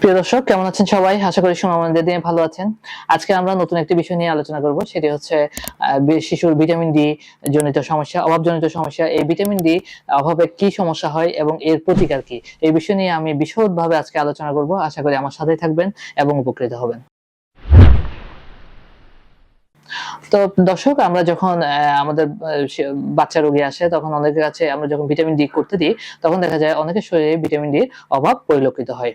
প্রিয় দর্শক, কেমন আছেন সবাই? আশা করি ভালো আছেন। আজকে আমরা নতুন একটি বিষয় নিয়ে আলোচনা করব। সেটি হচ্ছে শিশুর ভিটামিন ডি জনিত সমস্যা, অভাবজনিত সমস্যা। এই ভিটামিন ডি অভাবে কি সমস্যা হয় এবং এর প্রতিকার কি? এই বিষয় নিয়ে আমি বিশদভাবে আজকে আলোচনা করব। আশা করি আমার সাথেই থাকবেন এবং উপকৃত হবেন। তো দর্শক, আমরা যখন আমাদের বাচ্চা রোগী আসে, তখন অনেকের কাছে আমরা যখন ভিটামিন ডি করতে দিই, তখন দেখা যায় অনেকের শরীরে ভিটামিন ডির অভাব পরিলক্ষিত হয়।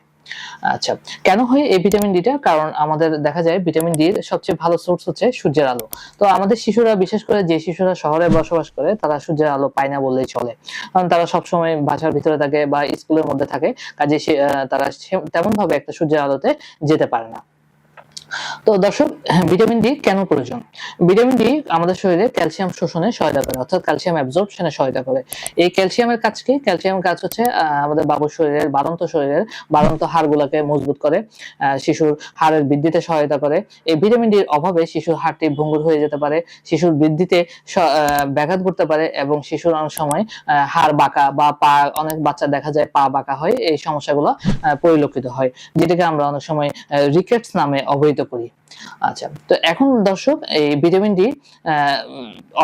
আচ্ছা কেন হয় এই ভিটামিন ডিটা কারণ আমাদের দেখা যায় ভিটামিন ডির সবচেয়ে ভালো সোর্স হচ্ছে সূর্যের আলো। তো আমাদের শিশুরা, বিশেষ করে যে শিশুরা শহরে বসবাস করে, তারা সূর্যের আলো পায় না বললেই চলে। কারণ তারা সবসময় বাসার ভিতরে থাকে বা স্কুলের মধ্যে থাকে, কাজে তারা তেমন ভাবে একটা সূর্যের আলোতে যেতে পারে না। তো দর্শক হ্যাঁ, ভিটামিন ডি কেন প্রয়োজন? ভিটামিন ডি আমাদের শরীরে ক্যালসিয়াম শোষণে সহায়তা করে অর্থাৎ ক্যালসিয়াম অ্যাবজর্পশনে সহায়তা করে। এই ক্যালসিয়ামের কাজ কি? ক্যালসিয়ামের কাজ হচ্ছে আমাদের বাবুর শরীরের বাড়ন্ত শরীরের বাড়ন্ত হাড়গুলোকে মজবুত করে শিশুর হাড়ের বৃদ্ধিতে সহায়তা করে। এই ভিটামিন ডির অভাবে শিশুর হাড়টি ভঙ্গুর হয়ে যেতে পারে শিশুর বৃদ্ধিতে ব্যাঘাত করতে পারে এবং শিশুর অনেক সময় হাড় বাঁকা বা পা অনেক বাচ্চা দেখা যায় পা বাঁকা হয় এই সমস্যাগুলো পরিলক্ষিত হয় যেটাকে আমরা অনেক সময় রিকেটস নামে অবহিত করি আচ্ছা তো এখন দর্শক, এই ভিটামিন ডি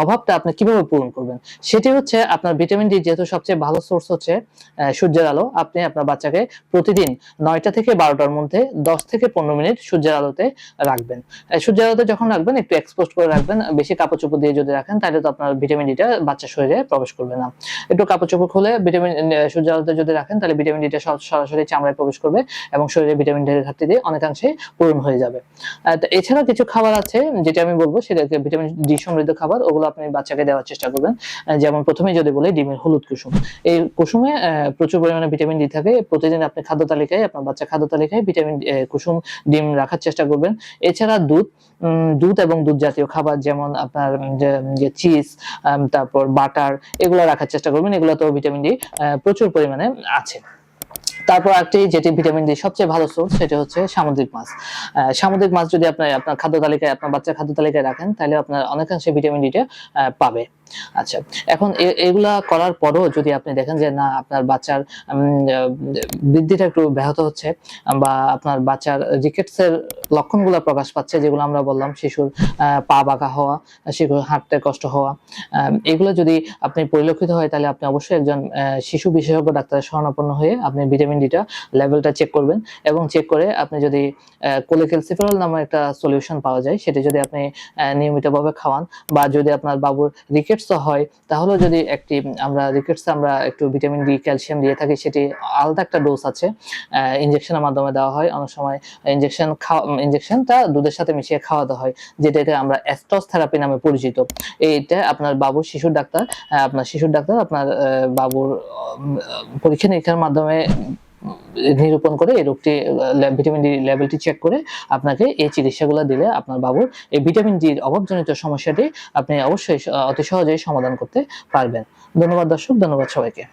অভাবটা আপনি কীভাবে পূরণ করবেন? সেটি হচ্ছে আপনার ভিটামিন ডি যেহেতু সবচেয়ে ভালো সোর্স হচ্ছে সূর্যের আলো, আপনি আপনার বাচ্চাকে প্রতিদিন নয়টা থেকে বারোটার মধ্যে দশ থেকে পনেরো মিনিট সূর্যের আলোতে রাখবেন। সূর্যের আলোতে যখন রাখবেন, একটু এক্সপোজ করে রাখবেন, বেশি কাপড় চোপড় দিয়ে যদি রাখেন, তাহলে তো আপনার ভিটামিন ডিটা বাচ্চার শরীরে প্রবেশ করবে না। একটু কাপড় চোপড় খুলে ভিটামিন সূর্যের আলোতে যদি রাখেন, তাহলে ভিটামিন ডিটা সরাসরি চামড়ায় প্রবেশ করবে এবং শরীরে ভিটামিন ডি ঘাটতি দিয়ে অনেকাংশে পূরণ হয়ে যাবে। এছাড়া কিছু খাবার আছে, যেটা আমি বলব সেটাকে ভিটামিন ডি সমৃদ্ধ খাবার, ওগুলো আপনি বাচ্চাকে দেওয়ার চেষ্টা করবেন। যেমন প্রথমে যদি বলি, ডিমের হলুদ কুসুম। এই কুসুমে প্রচুর পরিমাণে ভিটামিন ডি থাকে। প্রতিদিন আপনি খাদ্য তালিকায়, আপনার বাচ্চা খাদ্য তালিকায় ভিটামিন কুসুম, ডিম রাখার চেষ্টা করবেন। এছাড়া দুধ দুধ এবং দুধ জাতীয় খাবার, যেমন আপনার যে- চিজ তারপর বাটার, এগুলো রাখার চেষ্টা করবেন। এগুলোতেও ভিটামিন ডি প্রচুর পরিমাণে আছে। তারপর একটি যেটি ভিটামিন ডি সবচেয়ে ভালো সোর্স সেটা হচ্ছে সামুদ্রিক মাছ। সামুদ্রিক মাছ যদি আপনি আপনার খাদ্য তালিকায়, আপনার বাচ্চার খাদ্য তালিকায় রাখেন, তাহলে আপনার অনেকাংশে ভিটামিন ডিটা পাবে। আচ্ছা এখন এগুলা করার পরও যদি আপনি দেখেন যে, না, আপনার বাচ্চার বৃদ্ধিটা একটু ব্যাহত হচ্ছে, বা আপনার বাচ্চার রিকেটস এর লক্ষণগুলো প্রকাশ পাচ্ছে, যেগুলো আমরা বললাম, শিশুর পা বাঁকা হওয়া, শিশুর হাঁটতে কষ্ট হওয়া এগুলো যদি আপনি পরিলক্ষিত হয়, তাহলে আপনি অবশ্যই একজন শিশু বিশেষজ্ঞ ডাক্তারের শরণাপন্ন হয়ে আপনি ভিটামিন ডিটা লেভেলটা চেক করবেন এবং চেক করে আপনি যদি কোলেক্যালসিফেরল নামে একটা সলিউশন পাওয়া যায়, সেটি যদি আপনি নিয়মিতভাবে খাওয়ান বা যদি আপনার বাবুর রিকেটস হয় তাহলে যদি একটি, আমরা রিকেটস আমরা একটু ভিটামিন ডি ক্যালসিয়াম দিয়ে থাকি, সেটি আলাদা একটা ডোজ আছে ইনজেকশনের মাধ্যমে দেওয়া হয়। অনেক সময় ইঞ্জেকশন খাওয়া ইনজেকশনটা দুধের সাথে মিশিয়ে খাওয়াতে হয়, যেটাকে আমরা অ্যাস্টস থেরাপি নামে পরিচিত। এইটা আপনার বাবুর শিশুর ডাক্তার আপনার শিশুর ডাক্তার, আপনার বাবুর পরীক্ষা নিরীক্ষার মাধ্যমে নিরূপণ করে এই রোগটি ভিটামিন ডি লেভেলটি চেক করে আপনাকে এই চিকিৎসাগুলো দিলে আপনার বাবুর এই ভিটামিন ডির অভাবজনিত সমস্যাটি আপনি অবশ্যই অতি সহজেই সমাধান করতে পারবেন। ধন্যবাদ দর্শক, ধন্যবাদ সবাইকে।